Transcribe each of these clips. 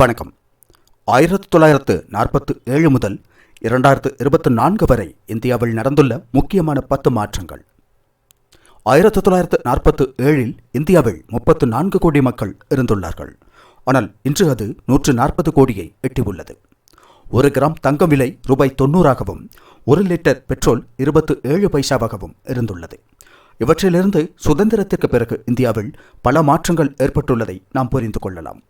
வணக்கம். ஆயிரத்தி தொள்ளாயிரத்து நாற்பத்து ஏழு முதல் இரண்டாயிரத்து இருபத்தி நான்கு வரை இந்தியாவில் நடந்துள்ள முக்கியமான பத்து மாற்றங்கள். ஆயிரத்தி தொள்ளாயிரத்து நாற்பத்து ஏழில் இந்தியாவில் முப்பத்து நான்கு கோடி மக்கள் இருந்துள்ளார்கள். ஆனால் இன்று அது நூற்று நாற்பது கோடியை எட்டியுள்ளது. ஒரு கிராம் தங்கம் விலை ரூபாய் தொண்ணூறாகவும் ஒரு லிட்டர் பெட்ரோல் இருபத்து ஏழு பைசாவாகவும் இருந்துள்ளது. இவற்றிலிருந்து சுதந்திரத்திற்கு பிறகு இந்தியாவில் பல மாற்றங்கள் ஏற்பட்டுள்ளதை நாம் புரிந்து கொள்ளலாம்.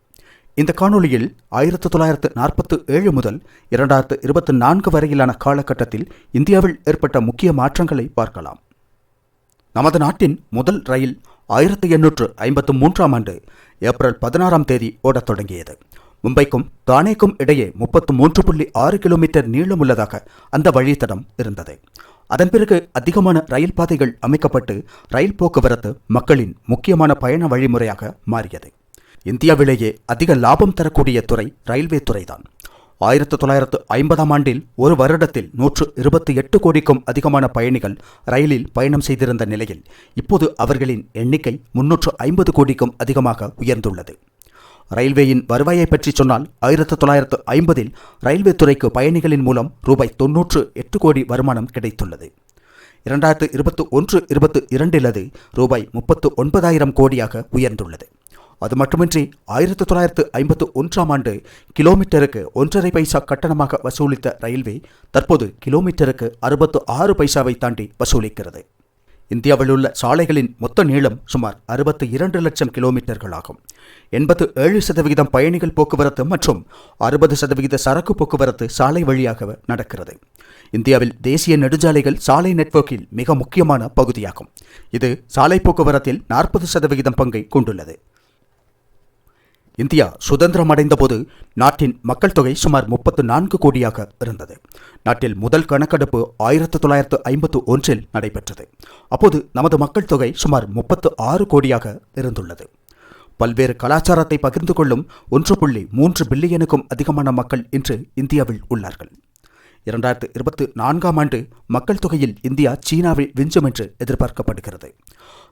இந்த காணொளியில் ஆயிரத்தி தொள்ளாயிரத்து நாற்பத்து ஏழு முதல் இரண்டாயிரத்து இருபத்தி நான்கு வரையிலான காலகட்டத்தில் இந்தியாவில் ஏற்பட்ட முக்கிய மாற்றங்களை பார்க்கலாம். நமது நாட்டின் முதல் ரயில் ஆயிரத்தி எண்ணூற்று ஐம்பத்து மூன்றாம் ஆண்டு ஏப்ரல் பதினாறாம் தேதி ஓடத் தொடங்கியது. மும்பைக்கும் தானேக்கும் இடையே முப்பத்து மூன்று புள்ளி ஆறு கிலோமீட்டர் நீளமுள்ளதாக அந்த வழித்தடம் இருந்தது. அதன் பிறகு அதிகமான ரயில் பாதைகள் அமைக்கப்பட்டு ரயில் போக்குவரத்து மக்களின் முக்கியமான பயண வழிமுறையாக மாறியது. இந்தியாவிலேயே அதிக லாபம் தரக்கூடிய துறை ரயில்வே துறைதான். ஆயிரத்தி தொள்ளாயிரத்து ஐம்பதாம் ஆண்டில் ஒரு வருடத்தில் நூற்று இருபத்தி எட்டு கோடிக்கும் அதிகமான பயணிகள் ரயிலில் பயணம் செய்திருந்த நிலையில் இப்போது அவர்களின் எண்ணிக்கை முன்னூற்று ஐம்பது கோடிக்கும் அதிகமாக உயர்ந்துள்ளது. ரயில்வேயின் வருவாயை பற்றி சொன்னால் ஆயிரத்தி தொள்ளாயிரத்து ஐம்பதில் ரயில்வே துறைக்கு பயணிகளின் மூலம் ரூபாய் தொன்னூற்று எட்டு கோடி வருமானம் கிடைத்துள்ளது. இரண்டாயிரத்து இருபத்தி ஒன்று இருபத்தி இரண்டில் அது ரூபாய் முப்பத்து ஒன்பதாயிரம் கோடியாக உயர்ந்துள்ளது. அது மட்டுமின்றி ஆயிரத்தி தொள்ளாயிரத்து ஐம்பத்து ஒன்றாம் ஆண்டு கிலோமீட்டருக்கு ஒன்றரை பைசா கட்டணமாக வசூலித்த ரயில்வே தற்போது கிலோமீட்டருக்கு அறுபத்து ஆறு பைசாவை தாண்டி வசூலிக்கிறது. இந்தியாவில் உள்ள சாலைகளின் மொத்த நீளம் சுமார் அறுபத்து இரண்டு லட்சம் கிலோமீட்டர்களாகும். எண்பத்து ஏழு சதவிகிதம் பயணிகள் போக்குவரத்து மற்றும் அறுபது சதவிகித சரக்கு போக்குவரத்து சாலை வழியாக நடக்கிறது. இந்தியாவில் தேசிய நெடுஞ்சாலைகள் சாலை நெட்வொர்க்கில் மிக முக்கியமான பகுதியாகும். இது சாலை போக்குவரத்தில் நாற்பது சதவிகிதம் பங்கை கொண்டுள்ளது. இந்தியா சுதந்திரம் அடைந்தபோது நாட்டின் மக்கள் தொகை சுமார் முப்பத்து நான்கு கோடியாக இருந்தது. நாட்டில் முதல் கணக்கெடுப்பு ஆயிரத்து தொள்ளாயிரத்து ஐம்பத்து ஒன்றில் நடைபெற்றது. அப்போது நமது மக்கள் தொகை சுமார் முப்பத்து ஆறு கோடியாக இருந்துள்ளது. பல்வேறு கலாச்சாரத்தை பகிர்ந்து கொள்ளும் ஒன்று புள்ளி மூன்று பில்லியனுக்கும் அதிகமான மக்கள் இன்று இந்தியாவில் உள்ளார்கள். இரண்டாயிரத்து இருபத்தி நான்காம் ஆண்டு மக்கள் தொகையில் இந்தியா சீனாவை விஞ்சும் என்று எதிர்பார்க்கப்படுகிறது.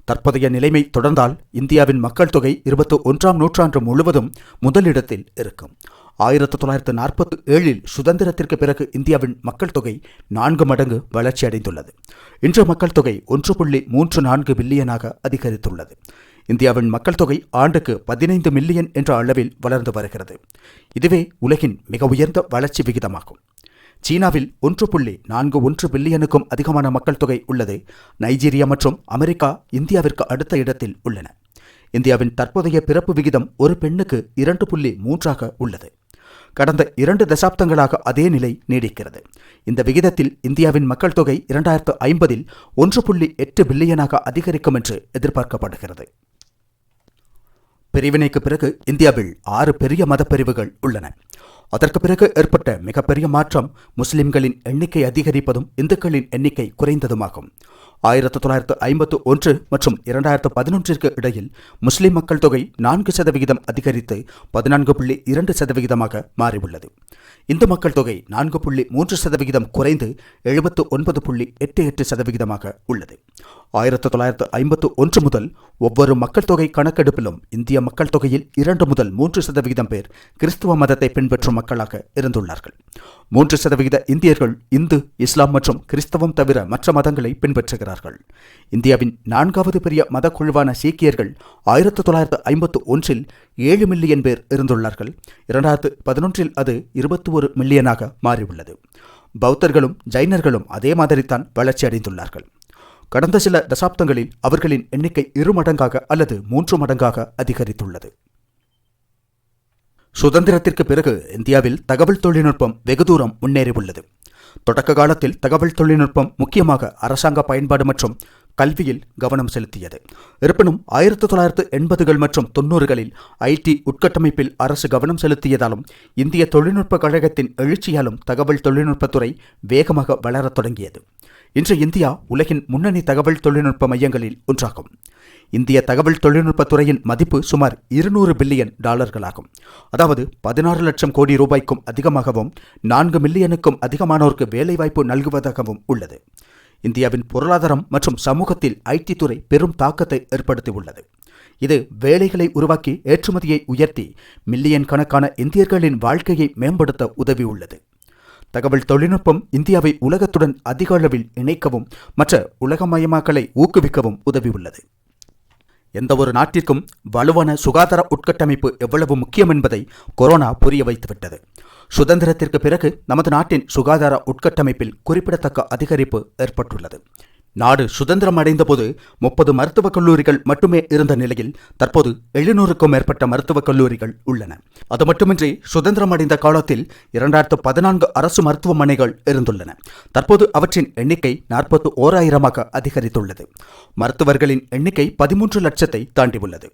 தற்போதைய நிலைமை தொடர்ந்தால் இந்தியாவின் மக்கள் தொகை இருபத்தி ஒன்றாம் நூற்றாண்டு முழுவதும் முதலிடத்தில் இருக்கும். ஆயிரத்தி தொள்ளாயிரத்து நாற்பத்தி ஏழில் சுதந்திரத்திற்கு பிறகு இந்தியாவின் மக்கள் தொகை நான்கு மடங்கு வளர்ச்சியடைந்துள்ளது இன்று மக்கள் தொகை ஒன்று புள்ளி மூன்று நான்கு பில்லியனாக அதிகரித்துள்ளது. இந்தியாவின் மக்கள் தொகை ஆண்டுக்கு பதினைந்து மில்லியன் என்ற அளவில் வளர்ந்து வருகிறது. இதுவே உலகின் மிக உயர்ந்த வளர்ச்சி விகிதமாகும். சீனாவில் ஒன்று புள்ளி நான்கு ஒன்று பில்லியனுக்கும் அதிகமான மக்கள் தொகை உள்ளது. நைஜீரியா மற்றும் அமெரிக்கா இந்தியாவிற்கு அடுத்த இடத்தில் உள்ளன. இந்தியாவின் தற்போதைய பிறப்பு விகிதம் ஒரு பெண்ணுக்கு இரண்டு புள்ளி மூன்றாக உள்ளது. கடந்த இரண்டு தசாப்தங்களாக அதே நிலை நீடிக்கிறது. இந்த விகிதத்தில் இந்தியாவின் மக்கள் தொகை இரண்டாயிரத்து ஐம்பதில் ஒன்று புள்ளி எட்டு பில்லியனாக அதிகரிக்கும் என்று எதிர்பார்க்கப்படுகிறது. பிரிவினைக்கு பிறகு இந்தியாவில் ஆறு பெரிய மதப்பிரிவுகள் உள்ளன. அதற்கு பிறகு ஏற்பட்ட மிகப்பெரிய மாற்றம் முஸ்லிம்களின் எண்ணிக்கை அதிகரிப்பதும் இந்துக்களின் எண்ணிக்கை குறைந்ததுமாகும். ஆயிரத்தி தொள்ளாயிரத்து ஐம்பத்து ஒன்று மற்றும் இரண்டாயிரத்து பதினொன்றிற்கு இடையில் முஸ்லிம் மக்கள் தொகை நான்கு சதவிகிதம் அதிகரித்து பதினான்கு புள்ளி இரண்டு சதவிகிதமாக மாறியுள்ளது. இந்து மக்கள் தொகை நான்கு புள்ளி மூன்று சதவிகிதம் குறைந்து எழுபத்து ஒன்பது புள்ளி எட்டு எட்டு சதவிகிதமாக உள்ளது. ஆயிரத்தி தொள்ளாயிரத்து ஐம்பத்து ஒன்று முதல் ஒவ்வொரு மக்கள் தொகை கணக்கெடுப்பிலும் இந்திய மக்கள் தொகையில் இரண்டு முதல் மூன்று சதவிகிதம் பேர் கிறிஸ்துவ மதத்தை பின்பற்றும் மக்களாக இருந்துள்ளார்கள். மூன்று சதவிகித இந்தியர்கள் இந்து இஸ்லாம் மற்றும் கிறிஸ்தவம் தவிர மற்ற மதங்களை இருக்கிறார்கள் இந்தியாவின் நான்காவது பெரிய மத குழுவான சீக்கியர்கள் ஆயிரத்தி தொள்ளாயிரத்து ஐம்பத்து ஒன்றில் ஏழு மில்லியன் பேர் இருந்துள்ளார்கள். இரண்டாயிரத்து பதினொன்றில் அது இருபத்தி ஒரு மில்லியனாக மாறியுள்ளது. பௌத்தர்களும் ஜைனர்களும் அதே மாதிரித்தான் வளர்ச்சி அடைந்துள்ளார்கள். கடந்த சில தசாப்தங்களில் அவர்களின் எண்ணிக்கை இரு மடங்காக அல்லது மூன்று மடங்காக அதிகரித்துள்ளது. சுதந்திரத்திற்கு பிறகு இந்தியாவில் தகவல் தொழில்நுட்பம் வெகு தூரம் முன்னேறியுள்ளது. தொடக்க காலத்தில் தகவல் தொழில்நுட்பம் முக்கியமாக அரசாங்க பயன்பாடு மற்றும் கல்வியில் கவனம் செலுத்தியது. இருப்பினும் ஆயிரத்தி தொள்ளாயிரத்து எண்பதுகள் மற்றும் தொன்னூறுகளில் ஐடி உட்கட்டமைப்பில் அரசு கவனம் செலுத்தியதாலும் இந்திய தொழில்நுட்ப கழகத்தின் எழுச்சியாலும் தகவல் தொழில்நுட்பத்துறை வேகமாக வளரத் தொடங்கியது. இன்று இந்தியா உலகின் முன்னணி தகவல் தொழில்நுட்ப மையங்களில் ஒன்றாகும். இந்திய தகவல் தொழில்நுட்பத் துறையின் மதிப்பு சுமார் இருநூறு பில்லியன் டாலர்களாகும். அதாவது பதினாறு லட்சம் கோடி ரூபாய்க்கும் அதிகமாகவும் நான்கு மில்லியனுக்கும் அதிகமானோருக்கு வேலைவாய்ப்பு நல்குவதாகவும் உள்ளது. இந்தியாவின் பொருளாதாரம் மற்றும் சமூகத்தில் ஐடி துறை பெரும் தாக்கத்தை ஏற்படுத்தியுள்ளது. இது வேலைகளை உருவாக்கி ஏற்றுமதியை உயர்த்தி மில்லியன் கணக்கான இந்தியர்களின் வாழ்க்கையை மேம்படுத்த உதவியுள்ளது. தகவல் தொழில்நுட்பம் இந்தியாவை உலகத்துடன் அதிக அளவில் இணைக்கவும் மற்ற உலகமயமாக்கலை ஊக்குவிக்கவும் உதவியுள்ளது. எந்த ஒரு நாட்டிற்கும் வலுவான சுகாதார உட்கட்டமைப்பு எவ்வளவு முக்கியம் என்பதை கொரோனா புரிய வைத்துவிட்டது. சுதந்திரத்திற்கு பிறகு நமது நாட்டின் சுகாதார உட்கட்டமைப்பில் குறிப்பிடத்தக்க அதிகரிப்பு ஏற்பட்டுள்ளது. நாடு சுதந்திரம் அடைந்தபோது முப்பது மருத்துவக் கல்லூரிகள் மட்டுமே இருந்த நிலையில் தற்போது எழுநூறுக்கும் மேற்பட்ட மருத்துவக் கல்லூரிகள் உள்ளன. அது மட்டுமின்றி சுதந்திரம் அடைந்த காலத்தில் இரண்டாயிரத்து பதினான்கு அரசு மருத்துவமனைகள் இருந்துள்ளன. தற்போது அவற்றின் எண்ணிக்கை நாற்பத்து ஓராயிரமாக அதிகரித்துள்ளது. மருத்துவர்களின் எண்ணிக்கை பதிமூன்று லட்சத்தை தாண்டியுள்ளது.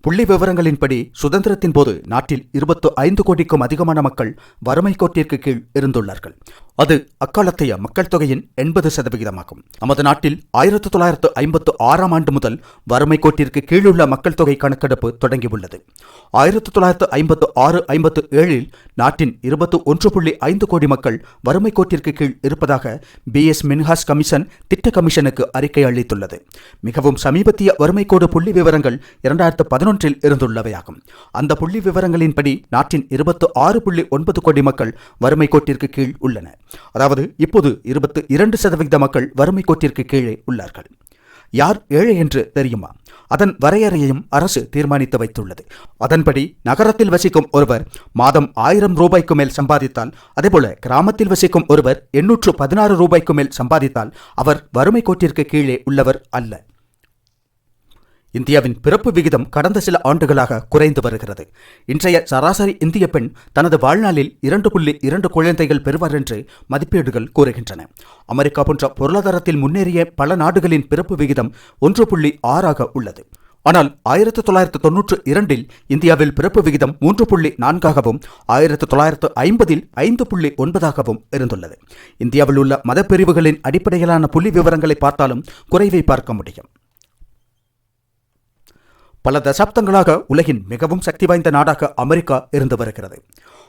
புள்ளி விவரங்களின்படி சுதந்திரத்தின் போது நாட்டில் இருபத்து ஐந்து கோடிக்கும் அதிகமான மக்கள் வறுமை கோட்டிற்கு கீழ் இருந்துள்ளார்கள். அது அக்காலத்தைய மக்கள் தொகையின் எண்பது சதவிகிதமாகும். நமது நாட்டில் ஆயிரத்தி தொள்ளாயிரத்து ஐம்பத்து ஆறாம் ஆண்டு முதல் வறுமை கோட்டிற்கு கீழுள்ள மக்கள் தொகை கணக்கெடுப்பு தொடங்கியுள்ளது. ஆயிரத்தி தொள்ளாயிரத்து ஐம்பத்து ஆறு ஐம்பத்து ஏழில் நாட்டின் இருபத்து ஒன்று புள்ளி ஐந்து கோடி மக்கள் வறுமை கோட்டிற்கு கீழ் இருப்பதாக பி. எஸ். மின்ஹாஸ் கமிஷன் திட்ட கமிஷனுக்கு அறிக்கை அளித்துள்ளது. மிகவும் சமீபத்திய வறுமை கோடு புள்ளி விவரங்கள் இரண்டாயிரத்து பதினொன்றில் இருந்துள்ளவையாகும். அந்த புள்ளி விவரங்களின்படி நாட்டின் இருபத்து ஆறு புள்ளி ஒன்பது கோடி மக்கள் வறுமை கோட்டிற்கு கீழ் உள்ளனர். அதாவது இப்போது இருபத்து இரண்டு சதவிகித மக்கள் வறுமை கோட்டிற்கு கீழே உள்ளார்கள். யார் ஏழை என்று தெரியுமா? அதன் வரையறையையும் அரசு தீர்மானித்து வைத்துள்ளது. அதன்படி நகரத்தில் வசிக்கும் ஒருவர் மாதம் ஆயிரம் ரூபாய்க்கு மேல் சம்பாதித்தால் அதேபோல கிராமத்தில் வசிக்கும் ஒருவர் எண்ணூற்று பதினாறு ரூபாய்க்கு மேல் சம்பாதித்தால் அவர் வறுமை கோட்டிற்கு கீழே உள்ளவர் அல்ல. இந்தியாவின் பிறப்பு விகிதம் கடந்த சில ஆண்டுகளாக குறைந்து வருகிறது. இன்றைய சராசரி இந்திய பெண் தனது வாழ்நாளில் இரண்டு புள்ளி இரண்டு குழந்தைகள் பெறுவார் என்று மதிப்பீடுகள் கூறுகின்றன. அமெரிக்கா போன்ற பொருளாதாரத்தில் முன்னேறிய பல நாடுகளின் பிறப்பு விகிதம் ஒன்று புள்ளி ஆறாக உள்ளது. ஆனால் ஆயிரத்தி தொள்ளாயிரத்து தொன்னூற்று இரண்டில் இந்தியாவில் பிறப்பு விகிதம் மூன்று புள்ளி நான்காகவும் ஆயிரத்து தொள்ளாயிரத்து ஐம்பதில் ஐந்து புள்ளி ஒன்பதாகவும் இருந்துள்ளது. இந்தியாவில் உள்ள மதப்பிரிவுகளின் அடிப்படையிலான புள்ளி விவரங்களை பார்த்தாலும் குறைவை பார்க்க முடியும். பல தசாப்தங்களாக உலகின் மிகவும் சக்தி வாய்ந்த நாடாக அமெரிக்கா இருந்து வருகிறது.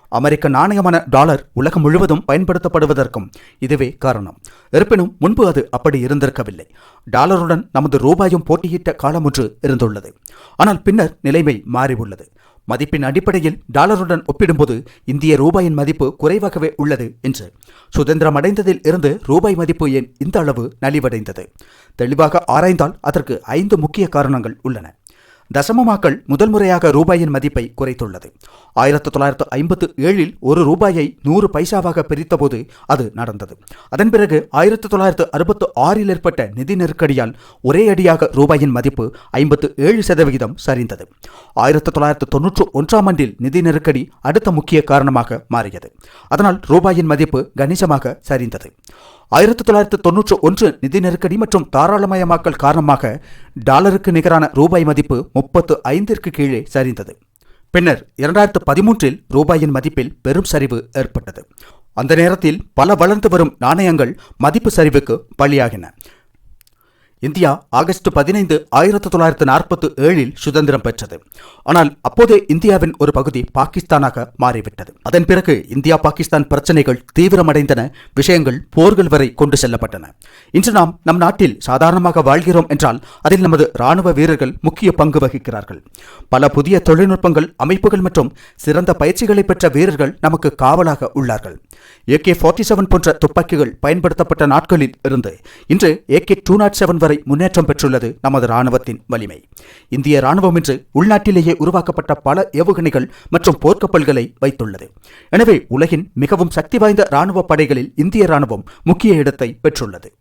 அமெரிக்க நாணயமான டாலர் உலகம் முழுவதும் பயன்படுத்தப்படுவதற்கும் இதுவே காரணம். இருப்பினும் முன்பு அது அப்படி இருந்திருக்கவில்லை. டாலருடன் நமது ரூபாயும் போட்டியிட்ட காலம் ஒன்று இருந்துள்ளது. ஆனால் பின்னர் நிலைமை மாறியுள்ளது. மதிப்பின் அடிப்படையில் டாலருடன் ஒப்பிடும்போது இந்திய ரூபாயின் மதிப்பு குறைவாகவே உள்ளது என்று. சுதந்திரம் அடைந்ததில் இருந்து ரூபாய் மதிப்பு ஏன் இந்த அளவு நலிவடைந்தது? தெளிவாக ஆராய்ந்தால் அதற்கு ஐந்து முக்கிய காரணங்கள் உள்ளன. தசமமாக்கல் முதல் முறையாக ரூபாயின் மதிப்பை குறைத்துள்ளது. ஆயிரத்தி தொள்ளாயிரத்து ஐம்பத்து ஏழில் ஒரு ரூபாயை நூறு பைசாவாக பிரித்தபோது அது நடந்தது. அதன் பிறகு ஆயிரத்தி தொள்ளாயிரத்து அறுபத்து ஆறில் ஏற்பட்ட நிதி நெருக்கடியால் ஒரே அடியாக ரூபாயின் மதிப்பு ஐம்பத்து ஏழு சதவிகிதம் சரிந்தது. ஆயிரத்தி தொள்ளாயிரத்து தொன்னூற்று ஒன்றாம் ஆண்டில் நிதி நெருக்கடி அடுத்த முக்கிய காரணமாக மாறியது. அதனால் ரூபாயின் மதிப்பு கணிசமாக சரிந்தது. ஆயிரத்தி தொள்ளாயிரத்து தொன்னூற்று ஒன்று நிதி நெருக்கடி மற்றும் தாராளமயமாக்கல் காரணமாக டாலருக்கு நிகரான ரூபாய் மதிப்பு முப்பத்து ஐந்திற்கு கீழே சரிந்தது. பின்னர் இரண்டாயிரத்து பதிமூன்றில் ரூபாயின் மதிப்பில் பெரும் சரிவு ஏற்பட்டது. அந்த நேரத்தில் பல வளர்ந்து வரும் நாணயங்கள் மதிப்பு சரிவுக்கு பலியாகின. இந்தியா ஆகஸ்ட் பதினைந்து ஆயிரத்தி தொள்ளாயிரத்து நாற்பத்தி ஏழில் சுதந்திரம் பெற்றது. ஆனால் அப்போதே இந்தியாவின் ஒரு பகுதி பாகிஸ்தானாக மாறிவிட்டது. அதன் பிறகு இந்தியா பாகிஸ்தான் பிரச்சனைகள் தீவிரமடைந்தன விஷயங்கள் போர்கள் வரை கொண்டு செல்லப்பட்டன. இன்று நாம் நம் நாட்டில் சாதாரணமாக வாழ்கிறோம் என்றால் அதில் நமது ராணுவ வீரர்கள் முக்கிய பங்கு வகிக்கிறார்கள். பல புதிய தொழில்நுட்பங்கள் அமைப்புகள் மற்றும் சிறந்த பயிற்சிகளை பெற்ற வீரர்கள் நமக்கு காவலாக உள்ளார்கள். ஏகே ஃபார்ட்டி செவன் போன்ற துப்பாக்கிகள் பயன்படுத்தப்பட்ட நாட்களில் இருந்து இன்று ஏகே டூ நாட் செவன் வரை முன்னேற்றம் பெற்றுள்ளது நமது ராணுவத்தின் வலிமை. இந்திய ராணுவம் இன்று உள்நாட்டிலேயே உருவாக்கப்பட்ட பல ஏவுகணைகள் மற்றும் போர்க்கப்பல்களை வைத்துள்ளது. எனவே உலகின் மிகவும் சக்தி வாய்ந்த ராணுவ படைகளில் இந்திய ராணுவம் முக்கிய இடத்தை பெற்றுள்ளது.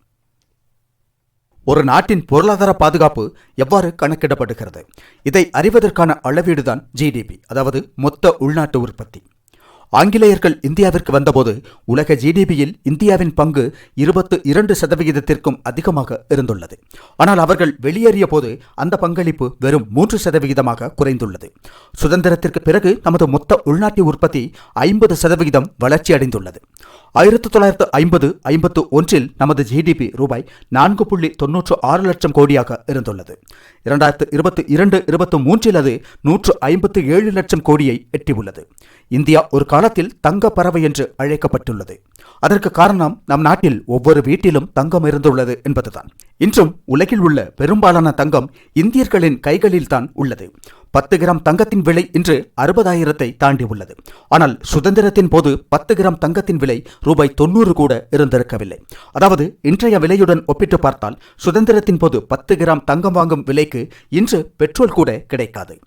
ஒரு நாட்டின் பொருளாதார பாதுகாப்பு எவ்வாறு கணக்கிடப்படுகிறது? இதை அறிவதற்கான அளவீடுதான் ஜிடிபி அதாவது மொத்த உள்நாட்டு உற்பத்தி. ஆங்கிலேயர்கள் இந்தியாவிற்கு வந்தபோது உலக ஜிடிபியில் இந்தியாவின் பங்கு இருபத்து இரண்டு சதவிகிதத்திற்கும் அதிகமாக இருந்துள்ளது. ஆனால் அவர்கள் வெளியேறிய போது அந்த பங்களிப்பு வெறும் மூன்று சதவிகிதமாக குறைந்துள்ளது. சுதந்திரத்திற்கு பிறகு நமது மொத்த உள்நாட்டு உற்பத்தி ஐம்பது சதவிகிதம் வளர்ச்சி அடைந்துள்ளது ஆயிரத்தி தொள்ளாயிரத்து ஐம்பது ஐம்பத்து ஒன்றில் நமது ஜிடிபி ரூபாய் நான்கு புள்ளி தொன்னூற்று ஆறு லட்சம் கோடியாக இருந்துள்ளது. இரண்டாயிரத்து இருபத்தி இரண்டு இருபத்தி மூன்றில் அது நூற்று ஐம்பத்து ஏழு லட்சம் கோடியை எட்டியுள்ளது. இந்தியா ஒரு காலத்தில் தங்க பறவை என்று அழைக்கப்பட்டுள்ளது. அதற்கு காரணம் நம் நாட்டில் ஒவ்வொரு வீட்டிலும் தங்கம் இருந்துள்ளது என்பதுதான். இன்றும் உலகில் உள்ள பெரும்பாலான தங்கம் இந்தியர்களின் கைகளில் தான் உள்ளது. பத்து கிராம் தங்கத்தின் விலை இன்று அறுபதாயிரத்தை தாண்டி உள்ளது. ஆனால் சுதந்திரத்தின் போது பத்து கிராம் தங்கத்தின் விலை ரூபாய் தொண்ணூறு கூட இருந்திருக்கவில்லை. அதாவது இன்றைய விலையுடன் ஒப்பிட்டு பார்த்தால் சுதந்திரத்தின் போது பத்து கிராம் தங்கம் வாங்கும் விலைக்கு இன்று பெட்ரோல் கூட கிடைக்காது.